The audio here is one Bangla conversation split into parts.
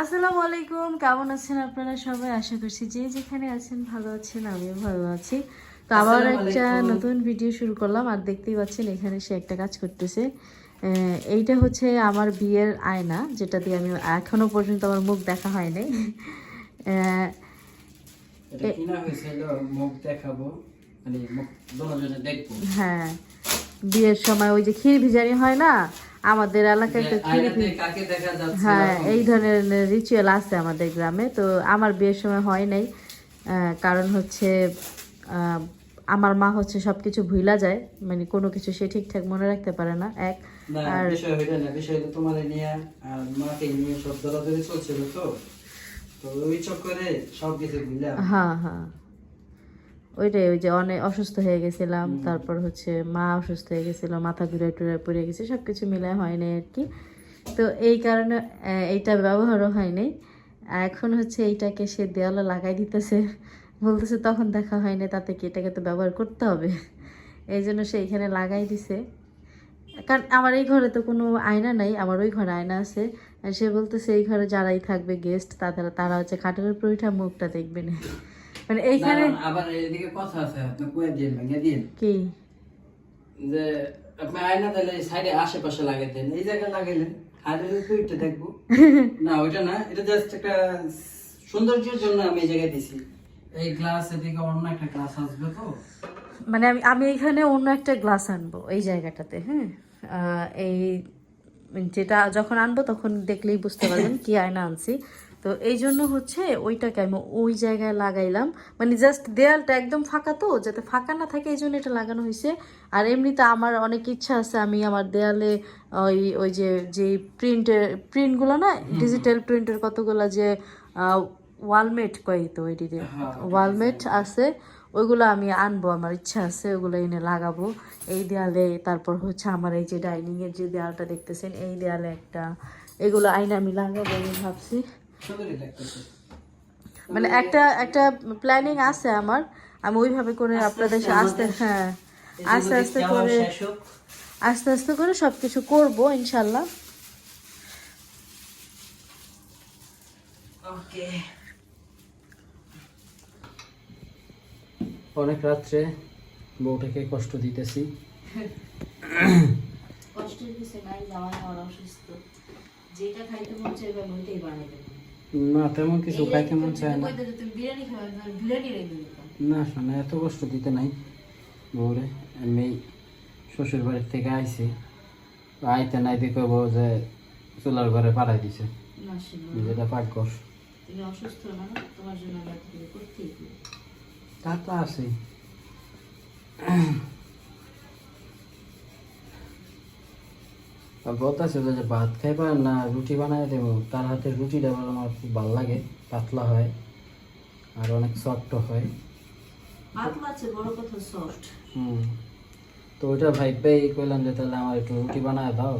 আসসালামু আলাইকুম। কেমন আছেন আপনারা সবাই? আশা করছি যে যেখানে আছেন ভালো আছেন আমিও ভালো আছি। তো আবার একটা নতুন ভিডিও শুরু করলাম আর দেখতেই পাচ্ছেন এখানে সে একটা কাজ করতেছে। এইটা হচ্ছে আমার বিয়ের আয়না যেটা দিয়ে আমি এখনও পর্যন্ত আমার মুখ দেখা মুখ দেখাবো মানে হ্যাঁ বিয়ের সময় ওই যে ক্ষীর ভিজানি হয় না আমাদের এলাকায় তো যে ক্ষীর আয়নাতে ভি- কাকে দেখা যাচ্ছে হ্যাঁ এই ধরনের রিচুয়াল আছে আমাদের গ্রামে তো আমার বিয়ের সময় হয় নাই। কারণ হচ্ছে আমার মা হচ্ছে সব কিছু ভুলা যায় মানে কোনো কিছু সে ঠিকঠাক মনে রাখতে পারে না এক। আর- বিষয় হইল না বিষয় তোমার নিয়ে আর মাকে নিয়ে সব দরাদরি চলছিল তো। তো ওই চক্করে সব কিছু ভুললাম হ্যাঁ হ্যাঁ। ওইটাই ওই যে অনেক অসুস্থ হয়ে গেছিলাম তারপর হচ্ছে মা অসুস্থ হয়ে গেছিল মাথা ঘুরে টুরে পড়ে গেছে সব কিছু মিলে হয় নাই আর কি। তো এই কারণে এইটা ব্যবহারও হয়নি। এখন হচ্ছে এইটাকে সে দেওয়ালে লাগাই দিতেছে বলতেছে তখন দেখা হয়নি তাতে কি এটাকে তো ব্যবহার করতে হবে? এই জন্য সে এখানে লাগাই দিছে। কারণ আমার এই ঘরে তো কোনো আয়না নাই আমার ওই ঘরে আয়না আছে। সে বলতেছে এই ঘরে যারাই থাকবে গেস্ট তারা তারা হচ্ছে খাটের উপর মুখটা দেখবে না। মানে এইখানে আবার এদিকে কথা আছে আপনি কয়ে দিন ভেঙে দিন কি? যে আপনি আয়না তাহলে সাইডে আশেপাশে লাগাই দেন। এই জায়গায় লাগাইলেন উপরে দেখব। না ওইটা না এটা জাস্ট একটা সৌন্দর্যের জন্য আমি এই জায়গায় দিছি এই গ্লাস এদিকে অন্য একটা গ্লাস আসবে তো। মানে আমি আমি এখানে অন্য একটা গ্লাস আনব এই জায়গাটাতে হ্যাঁ? এই যেটা যখন আনব তখন দেখলেই বুঝতে পারবেন কি আয়না আনছি। তো এই জন্য হচ্ছে ওইটাকে আমি ওই জায়গায় লাগাইলাম। মানে জাস্ট দেয়ালটা একদম ফাঁকা তো যাতে ফাঁকা না থাকে এই জন্য এটা লাগানো হয়েছে। আর এমনিতে আমার অনেক ইচ্ছা আছে আমি আমার দেয়ালে ওই ওই যে যে প্রিন্টের প্রিন্টগুলো না ডিজিটাল প্রিন্টের কতগুলো যে ওয়ালমেট কই তো ওইটিতে? হ্যাঁ, ওয়ালমেট আছে ওইগুলো আমি আনব আমার ইচ্ছা আছে ওগুলো এনে লাগাবো। এই দেয়ালে তারপর হচ্ছে আমার এই যে ডাইনিংয়ের যে দেয়ালটা দেখতেছেন এই দেয়ালে একটা এগুলো আইনে আমি লাগাবো আমি ভাবছি। সুন্দরই লাগতেছে। মানে একটা একটা প্ল্যানিং আছে আমার। আমি ওইভাবে করে আপনাদের সাথে আস্তে হ্যাঁ আস্তে আস্তে করে আস্তে আস্তে করে সবকিছু করব ইনশাল্লাহ। ওকে। অনেক রাত্রে বউটাকে কষ্ট দিতেছি। কষ্টের কিছু নাই জামাই আমার অসুস্থ। যেটা খাইতে মন চাইবে ওইটাই বানিয়ে দেবো না তেমন কিছু খাইতে মন চায় না। না শোনা এত কষ্ট দিতে নাই। বউরে আমি শ্বশুর বাড়ির থেকে আইছি। আইতে নাই দিয়ে কইব যে চুলার ঘরে পাড়াই দিছে। যেটা পাক কর। তা তো আছে বলতেছে যে ভাত খাইবা না রুটি বানাই দেবো তার হাতে রুটিটা আমার খুব ভালো লাগে পাতলা হয় আর অনেক সফট হয়। হুম। তো ওইটা ভাইবেই কইলাম যে তাহলে আমার একটু রুটি বানায় দাও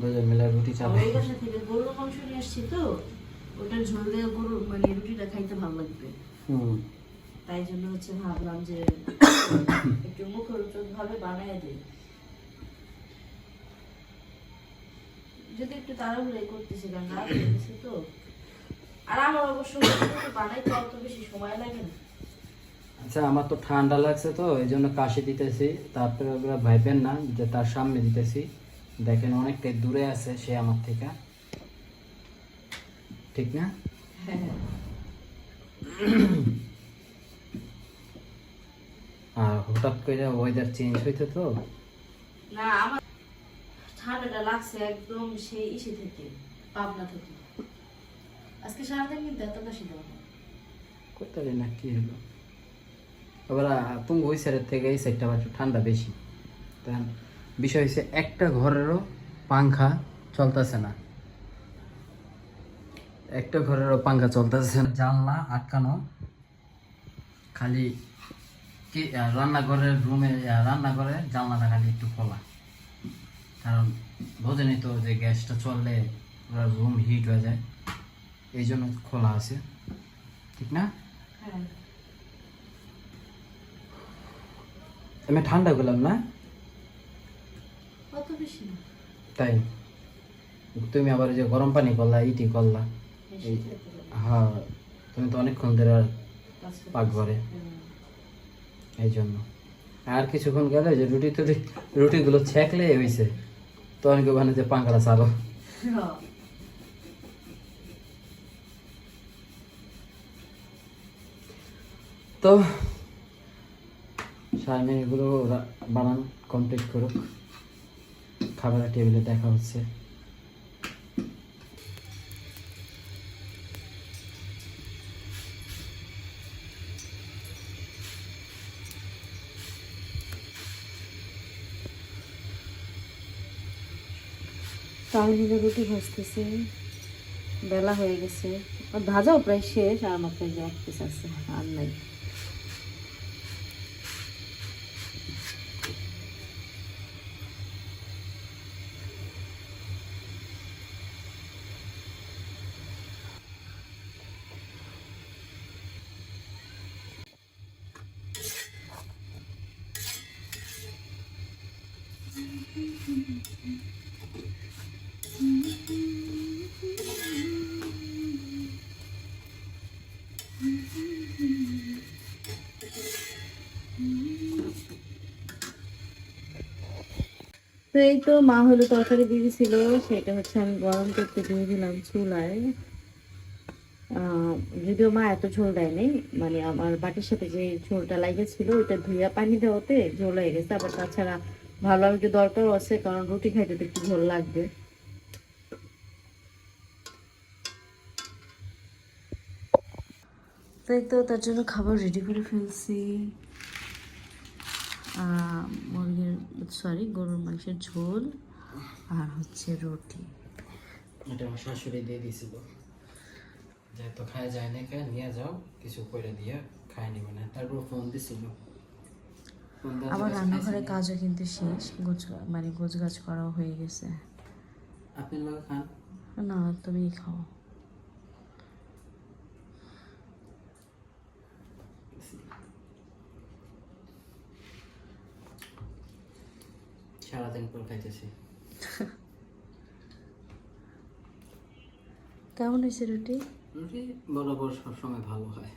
দুজন মিলে রুটি চালাই ওই বাসা থেকে গরুর মাংস নিয়ে আসছি তো ওটা ঝোল দিয়ে গরু মানে রুটিটা খাইতে ভালো লাগবে। হুম। তাই জন্য হচ্ছে ভাবলাম যে একটু মুখরোচক ভাবে বানায় দিই। যদি একটু তাড়াহুড়াই করতেছি কারণ রাত হয়ে তো। আর আমার অবশ্য বানাইতে অত বেশি সময় লাগে না। আচ্ছা আমার তো ঠান্ডা লাগছে তো এই জন্য কাশি দিতেছি। তারপরে ওরা ভাইবেন না যে তার সামনে দিতেছি। দেখেন অনেকটাই দূরে আছে সে আমার থেকে। ঠিক না? আর হঠাৎ করে ওয়েদার চেঞ্জ হইতে তো? না আমার ঠান্ডাটা লাগছে একদম সেই ইসে থেকে, পাবনা থেকে। আজকে সারাদিন কিন্তু এত দেওয়া না কি হলো? আবার তুমি ওই সাইডের থেকে এই সাইডটা একটু ঠান্ডা বেশি। বিষয় হচ্ছে একটা ঘরেরও পাংখা চলতেছে না। একটা ঘরেরও পাংখা চলতেছে না। জানলা আটকানো। খালি কি রান্নাঘরের রুমে রান্নাঘরে জানলাটা খালি একটু খোলা। কারণ বোঝেনি তো যে গ্যাসটা চললে পুরো রুম হিট হয়ে যায়। এই জন্য খোলা আছে। ঠিক না? হ্যাঁ। আমি ঠান্ডা গেলাম না? তাই? তুমি আবার যে গরম পানি করলা ইটি করলা। হ্যাঁ তুমি তো অনেকক্ষণ ধরে আর পাকঘরে এই জন্য। আর কিছুক্ষণ গেলে যে রুটি টুটি রুটিগুলো ছেঁকলে হয়েছে অনেকে বানাতে পাঙ্কাটা চালো তো সামনে এগুলো ওরা বানান কমপ্লিট করুক খাবারের টেবিলে দেখা হচ্ছে তাহলে রুটি ভাজতেছে, বেলা হয়ে গেছে। আর ভাজাও প্রায় শেষ, আর আমার যে এক পিস আছে, আর নাই। তো এই তো মা হলো তরকারি দিয়ে দিছিল, সেটা হচ্ছে আমি গরম করতে দিয়ে দিলাম চুলায়। যদিও মা এত ঝোল দেয়নি মানে আমার বাটির সাথে যে ঝোলটা লাগেছিল ওইটা ধুইয়া পানি দেওয়াতে ঝোল হয়ে গেছে। আবার তাছাড়া ভালো একটু দরকারও আছে, কারণ রুটি খাইতে তো একটু ঝোল লাগবে। তাই তো তার জন্য খাবার রেডি করে ফেলছি। মুরগির সরি গরুর মাংসের ঝোল আর হচ্ছে রুটি। এটা আমার শাশুড়ি দিয়ে দিয়েছিল। যেহেতু খায় যায় না খায় নিয়ে যাও কিছু করে দিয়ে খায় নিবে না। তারপর ফোন দিছিল। আমার কাছে রান্নাঘরে কাজও কিন্তু শেষ গোছ মানে গোছ গাছ করাও হয়ে গেছে। আপনি লোক খান? না তুমি খাও। সারাদিন পর খাইতেছি। কেমন হয়েছে রুটি? রুটি বরাবর সবসময় ভালো হয়।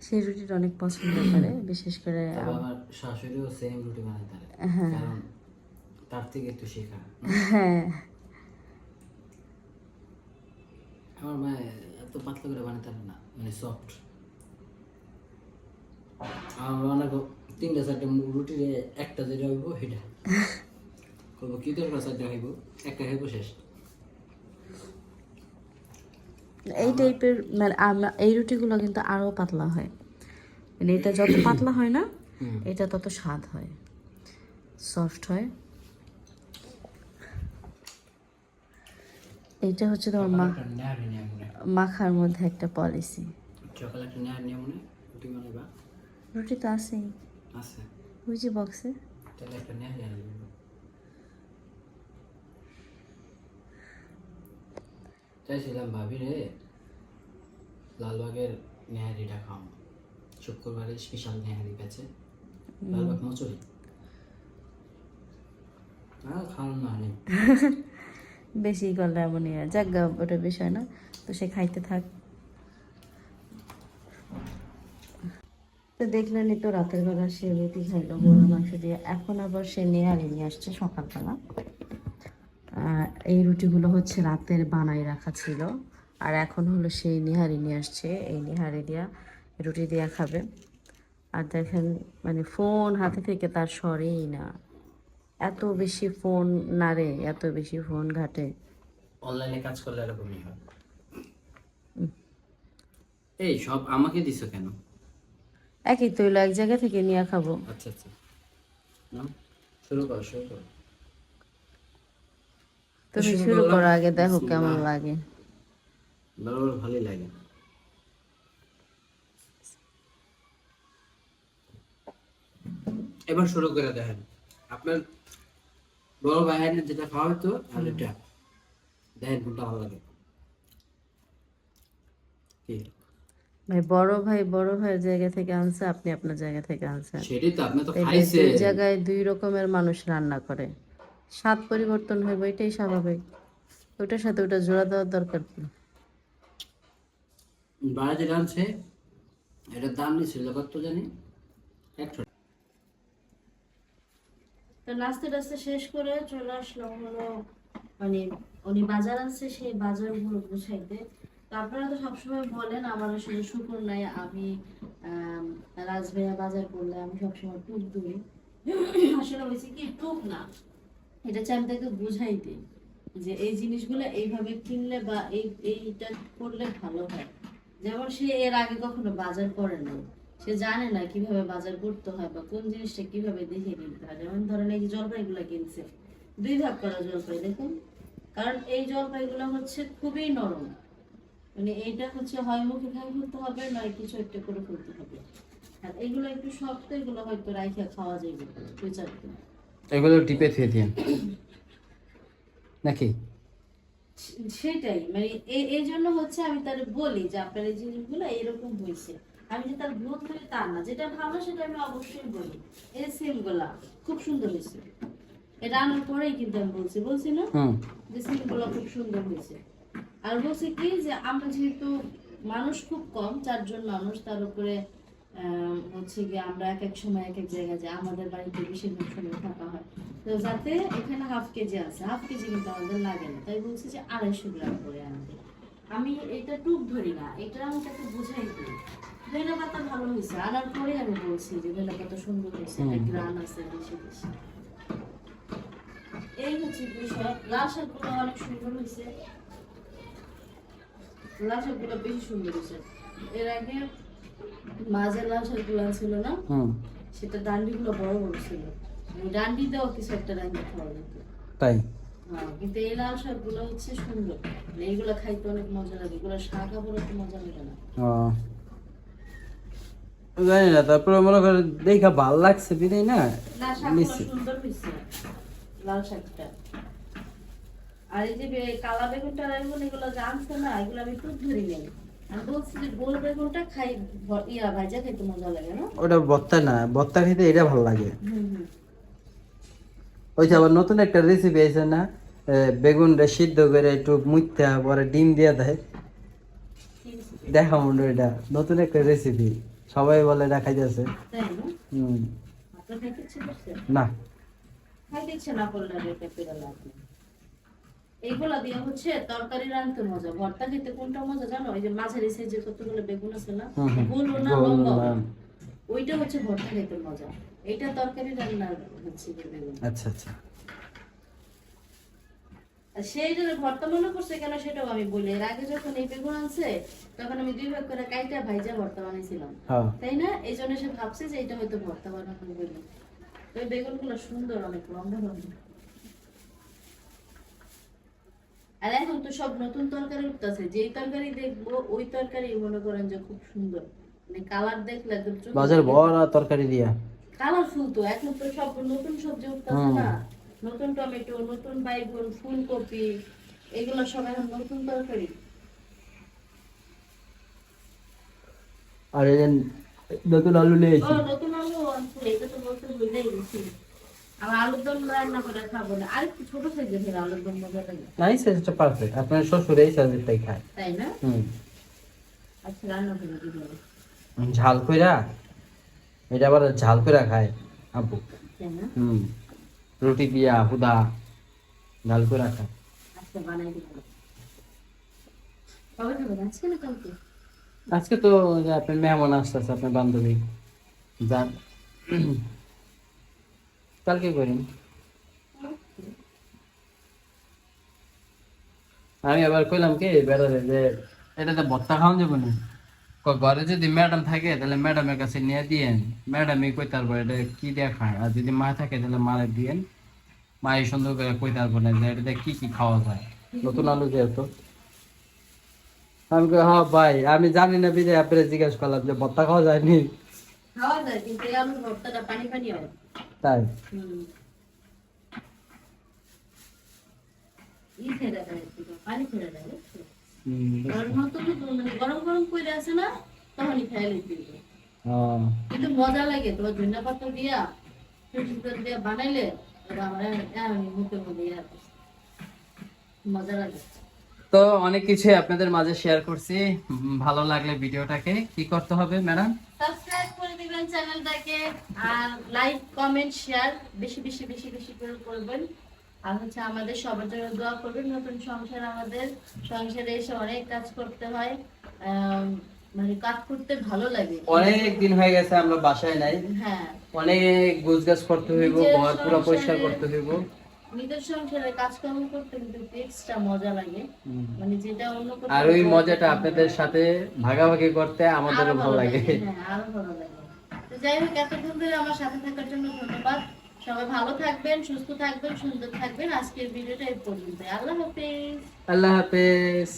সেই রুটিটা অনেক পছন্দ করে বিশেষ করে আমার শাশুড়িও সেম রুটি বানাতে পারে হ্যাঁ। কারণ তার থেকে একটু শেখা। হ্যাঁ। আমার মা এত পাতলা করে বানাতে না মানে সফট আমার অনেক তিনটা চারটে রুটি একটা যেটা হইব সেটা। করব কি দরকার চারটে হইব একটা হইব শেষ। এই টাইপের মানে এই রুটিগুলো কিন্তু আরও পাতলা হয়। মানে এটা যত পাতলা হয় না এটা তত স্বাদ হয়। সফট হয়। এইটা হচ্ছে তোমার মা মাখার মধ্যে একটা পলিসি রুটি তো আছেই। আছে। ওই যে বক্সে তাহলে একটা নিয়ে নিব চাইছিলাম ভাবি রে লালবাগের নেহারিটা খাও। শুক্রবারে স্পেশাল নেহারি গেছে। লালবাগ মচুরি? বেশি করলে এমনই যাক গা, ওটা বিষয় না। তো সে খাইতে থাক। তো দেখলেনই তো রাতের বেলা সে রুটি খাইলো গরুর মাংস দিয়ে। এখন আবার সে নেহারি নিয়ে আসছে সকালবেলা। এই রুটিগুলো হচ্ছে রাতের বানাই রাখা ছিল। আর এখন হলো সেই নিহারি নিয়ে আসছে। এই নিহারি দিয়া রুটি দিয়া খাবে। আর দেখেন মানে ফোন হাতে থেকে তার সরেই না। এত বেশি ফোন নাড়ে এত বেশি ফোন ঘাটে। অনলাইনে কাজ করলে এরকমই হয়। এই সব আমাকে দিছো কেন? একই তৈল এক জায়গা থেকে নিয়ে খাব। আচ্ছা আচ্ছা। শুরু করো শুরু করো। তুমি শুরু করো আগে দেখো কেমন লাগে। বরাবর ভালোই লাগে। এবার শুরু করে দেখেন। আপনার বড় ভাইয়ের যেটা খাওয়া হতো আর এটা। দেখেন কোনটা ভালো লাগে। কি? ভাই বড় ভাই বড় ভাইয়ের জায়গা থেকে আনছে আপনি আপনার জায়গা থেকে আনছেন। সেটাই তো আপনি তো তাইলে খাইছে দুই জায়গায় দুই রকমের মানুষ রান্না করে। স্বাদ পরিবর্তন হইব এটাই স্বাভাবিক। ওটার সাথে ওটা জোড়া দেওয়ার দরকার কি? বাইরে যেটা আনছে এটার দাম নিয়েছিল কত জানি? একশো। তো নাস্তা টাস্তা শেষ করে চলে আসলাম হলো মানে উনি বাজার আছে সেই বাজারগুলো গুছাইতে। তো আপনারা তো সবসময় বলেন, আমার আসলে শুকুর নাই, আমি রাজভাইয়া বাজার করলে আমি সবসময় টুক দিই আসলে হয়েছে কি, টুক না। এটা হচ্ছে আমি তাকে বুঝাই দিই যে এই জিনিসগুলো এইভাবে কিনলে বা এই, এইটা করলে ভালো হয়। যেমন সে এর আগে কখনো বাজার করে নাই। সে জানে না কীভাবে বাজার করতে হয় বা কোন জিনিসটা কীভাবে দেখে কিনতে হয়। যেমন ধরেন এই জলপাইগুলো কিনছে, দুই ভাগ করা জলপাই, দেখুন। কারণ এই জলপাইগুলো হচ্ছে খুবই নরম। মানে এইটা হচ্ছে হয় মুখে খাই ফেলতে হবে নয় কিছু একটা করে ফেলতে হবে। আর এগুলো একটু শক্ত এগুলো হয়তো রাইখা খাওয়া যাবে দুই চার দিন এগুলো টিপে থুয়ে দিয়ে নাকি? সেটাই মানে এই জন্য হচ্ছে আমি তার বলি যে আপনার এই জিনিসগুলো এরকম হয়েছে। আমি যে তার ভুল ধরে তা না যেটা ভালো সেটা আমি অবশ্যই বলি। এই সিমগুলা খুব সুন্দর হয়েছে। এটা আনার পরেই কিন্তু আমি বলছি বলছি না? যে সিমগুলো খুব সুন্দর হয়েছে। আর বলছি কি যে আমরা যেহেতু মানুষ খুব কম চারজন মানুষ তার উপরে হচ্ছে কি আমরা এক এক সময় এক এক জায়গায় যাই আমাদের বাড়িতে বেশিরভাগ সময় থাকা হয়। তো যাতে এখানে হাফ কেজি আছে হাফ কেজি কিন্তু আমাদের লাগে না। তাই বলছি যে আড়াইশো গ্রাম করে আনতে আমি এটা টুক ধরি না এটা আমি তাকে বুঝাই দিই। ধনে পাতা ভালো হয়েছে আনার পরে আমি বলছি যে ধনে পাতা সুন্দর হয়েছে এটা গ্রান আছে বেশি বেশি। এই হচ্ছে বিষয়। লাল শাকগুলো অনেক সুন্দর হয়েছে লাল শাকগুলো বেশি সুন্দর হয়েছে। এর আগে মাঝের লাল শাকগুলো ছিল না? সেটা ডান্ডিগুলো বড় বড় ছিল। ডান্ডি দেওয়া কিছু একটা রান্না খাওয়া তাই? হ্যাঁ, কিন্তু এই লাল শাকগুলো হচ্ছে সুন্দর। মানে এইগুলো খাইতে অনেক মজা লাগে। এগুলো শাক আবার একটু মজা লাগে না। জানি না তারপরে মনে করে দেখা ভালো লাগছে বিদায় না? লাল শাকটা। আর এই যে কালা বেগুনটা বেগুন এগুলো জানছে না এগুলো আমি খুব ধরি নেই। আমি বলছি যে গোল বেগুনটা খাই ইয়া ভাজা খাইতে মজা লাগে না? ওটা না খেতে এটা ভালো লাগে। হুম হুম। ওই যে আবার নতুন একটা রেসিপি আছে না বেগুনটা সিদ্ধ করে একটু মুইতে পরে ডিম দিয়ে দেয়। দেখা মনে এটা নতুন একটা রেসিপি সবাই বলে এটা খাইতেছে। না? হুম। না। খাইতে ইচ্ছে না করলে আর এটা পেরে লাগবে এইগুলা দিয়ে হচ্ছে তরকারি রাঁধতে মজা। ভর্তা খেতে কোনটা মজা জানো? ওই যে মাঝারি সাইজে কতগুলো বেগুন আছে না। গোল না লম্বা? ওইটা হচ্ছে ভর্তা খেতে মজা। এটা তরকারি রান্না হচ্ছে বেগুন। আচ্ছা আচ্ছা। সেই যে ভর্তা মনে করছে কেন সেটাও আমি বলি। এর আগে যখন এই বেগুন আনছে তখন আমি দুই ভাগ করে কাইটা ভাইজা ভর্তা বানাইছিলাম। হ্যাঁ। তাই না? এই জন্য সে ভাবছে যে এটা হয়তো ভর্তা বানানো বলে। ওই বেগুনগুলো সুন্দর অনেক লম্বা লম্বা। আর এখন তো সব নতুন তরকারি উঠতেছে যেই তরকারি দেখব ওই তরকারি মনে করেন যে খুব সুন্দর। মানে কালার দেখলে বাজার বড় তরকারি দিয়া। কালারফুল তো এখন তো সব নতুন সবজি উঠতেছে না। নতুন টমেটো নতুন বাইগন ফুলকপি এগুলো সব এখন নতুন তরকারি। আর নতুন আলু নিয়ে ও নতুন আলু আনছে এটা তো বলতে ভুলেই গেছি। নাই সেটা পারফেক্ট আপনার শ্বশুর এই সাইজেরটাই খায়। তাই না? হুম। আচ্ছা রান্না করে দিবে ঝাল কইরা এটা আবার ঝাল কইরা খায় আব্বু। হুম। রুটি দিয়া হুদা ঝাল কইরা খায়। আচ্ছা বানাই দিব আজকে তো আপনার মেহমান আসতেছে আপনার বান্ধবী। যান। কালকে করিম। আমি আবার কইলাম কি বেড়ারে যে এটাতে ভত্তা খাওয়ান যাবে না? ঘরে যদি ম্যাডাম থাকে তাহলে ম্যাডামের কাছে নিয়ে দিয়েন। ম্যাডামই কই তারপর এটা কি দিয়ে খায় আর যদি মা থাকে তাহলে মারে দিয়েন। মা এই সুন্দর করে কই তারপর যে এটাতে কি কি খাওয়া যায়? নতুন আলু যেহেতু। আমি কই হ্যাঁ ভাই আমি জানি না বিজয় আপনার জিজ্ঞেস করলাম যে ভত্তা খাওয়া যায়নি। খাওয়া যায় কিন্তু আলুর ভর্তাটা পানি পানি হয়। তাই। গরম গরম করে আছে না তখনই কিন্তু মজা লাগে তোমার ধনিয়া পাতা দিয়া দিয়া বানাইলে। মজা লাগে। তো অনেক কিছু আপনাদের মাঝে শেয়ার করছি। ভালো লাগলে ভিডিওটাকে। কি করতে হবে ম্যাডাম? সাবস্ক্রাইব করে দিবেন চ্যানেলটাকে আর লাইক কমেন্ট শেয়ার বেশি বেশি বেশি বেশি করে করবেন। আর হচ্ছে আমাদের সবার জন্য দোয়া করবেন নতুন সংসার আমাদের। সংসারে এসে অনেক কাজ করতে হয়। মানে কাজ করতে ভালো লাগে। অনেক দিন হয়ে গেছে আমরা বাসায় নাই। হ্যাঁ। অনেক গোছগাছ করতে হইব ঘর পুরো পরিষ্কার করতে হইব। নিজের সংসারে কাজকর্ম করতে কিন্তু এক্সট্রা মজা লাগে। মানে যেটা অন্য আর ওই মজাটা আপনাদের সাথে ভাগাভাগি করতে আমাদেরও ভালো লাগে। হ্যাঁ আরও ভালো লাগে। তো যাই হোক এতক্ষণ ধরে আমার সাথে থাকার জন্য ধন্যবাদ। সবাই ভালো থাকবেন সুস্থ থাকবেন সুন্দর থাকবেন। আজকের ভিডিওটা এই পর্যন্ত আল্লাহ হাফেজ। আল্লাহ হাফেজ।